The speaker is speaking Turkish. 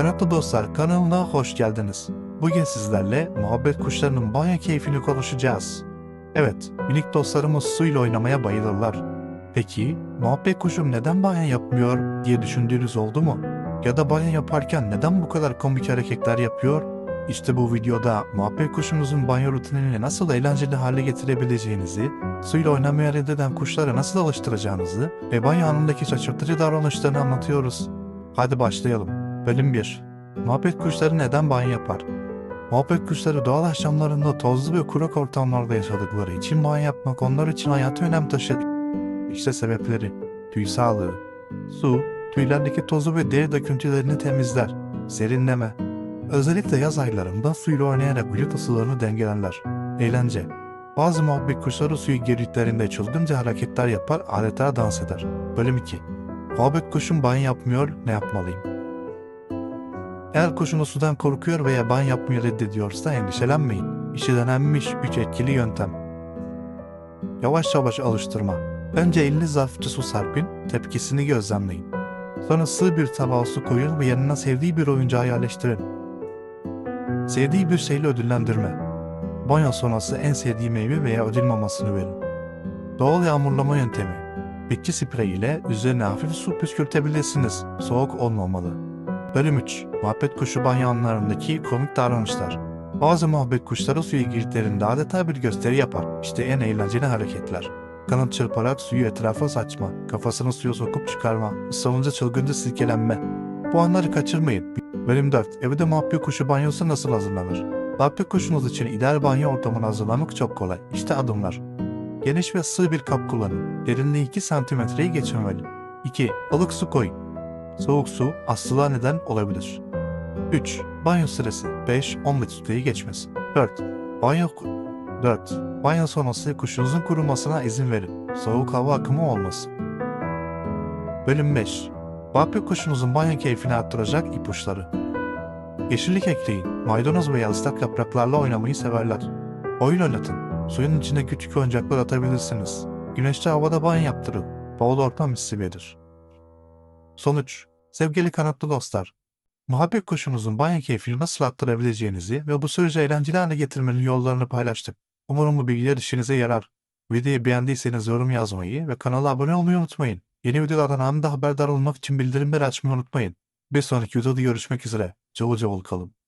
Kanatlı dostlar kanalına hoş geldiniz. Bugün sizlerle muhabbet kuşlarının banyo keyfini konuşacağız. Evet, minik dostlarımız suyla oynamaya bayılırlar. Peki, muhabbet kuşum neden banyo yapmıyor diye düşündüğünüz oldu mu? Ya da banyo yaparken neden bu kadar komik hareketler yapıyor? İşte bu videoda muhabbet kuşunuzun banyo rutinini nasıl eğlenceli hale getirebileceğinizi, suyla oynamaya reddeden kuşları nasıl alıştıracağınızı ve banyo anındaki şaşırtıcı davranışlarını anlatıyoruz. Hadi başlayalım. Bölüm 1 Muhabbet kuşları neden banyo yapar? Muhabbet kuşları doğal yaşamlarında tozlu ve kurak ortamlarda yaşadıkları için banyo yapmak onlar için hayati önem taşır. İşte sebepleri. Tüy sağlığı. Su, tüylerdeki tozu ve deri döküntülerini temizler. Serinleme. Özellikle yaz aylarında suyla oynayarak vücut ısılarını dengelerler. Eğlence. Bazı muhabbet kuşları suyu girdiklerinde çılgınca hareketler yapar, adeta dans eder. Bölüm 2 Muhabbet kuşum banyo yapmıyor, ne yapmalıyım? Eğer kuşunuz sudan korkuyor veya banyo yapmayı reddediyorsa endişelenmeyin. İşi denenmiş 3 etkili yöntem. Yavaş yavaş alıştırma. Önce eliniz hafifçe su serpin, tepkisini gözlemleyin. Sonra sığ bir tabağa su koyun ve yanına sevdiği bir oyuncağı yerleştirin. Sevdiği bir şeyle ödüllendirme. Banyo sonrası en sevdiği meyve veya ödül mamasını verin. Doğal yağmurlama yöntemi. Bitki spreyi ile üzerine hafif su püskürtebilirsiniz. Soğuk olmamalı. Bölüm 3. Muhabbet kuşu banyo anlarındaki komik davranışlar. Bazı muhabbet kuşları suya girdiklerinde adeta bir gösteri yapar. İşte en eğlenceli hareketler. Kanat çırparak suyu etrafa saçma, kafasını suya sokup çıkarma, ıslanınca çılgınca silkelenme. Bu anları kaçırmayın. Bölüm 4. Evde muhabbet kuşu banyosu nasıl hazırlanır? Muhabbet kuşunuz için ideal banyo ortamını hazırlamak çok kolay. İşte adımlar. Geniş ve sığ bir kap kullanın. Derinliği 2 santimetreyi geçmemeli. 2. Ilık su koyun. Soğuk su hastalığa neden olabilir. 3. Banyo süresi 5-10 dakikayı geçmesin. 4. Banyo 4. Banyo sonrası kuşunuzun kurumasına izin verin. Soğuk hava akımı olmasın. Bölüm 5. Vampir kuşunuzun banyo keyfini arttıracak ipuçları. Yeşillik ekleyin. Maydanoz veya ıslak yapraklarla oynamayı severler. Oyun oynatın. Suyun içine küçük oyuncaklar atabilirsiniz. Güneşli havada banyo yaptırın. Bol ortam hissedilir. Sonuç Sevgili kanatlı dostlar, muhabbet kuşunuzun banyo keyfini nasıl arttırabileceğinizi ve bu süreci eğlenceli hale getirmenin yollarını paylaştık. Umarım bu bilgiler işinize yarar. Videoyu beğendiyseniz yorum yazmayı ve kanala abone olmayı unutmayın. Yeni videolardan anında haberdar olmak için bildirimleri açmayı unutmayın. Bir sonraki videoda görüşmek üzere. Cıvıl cıvıl kalın.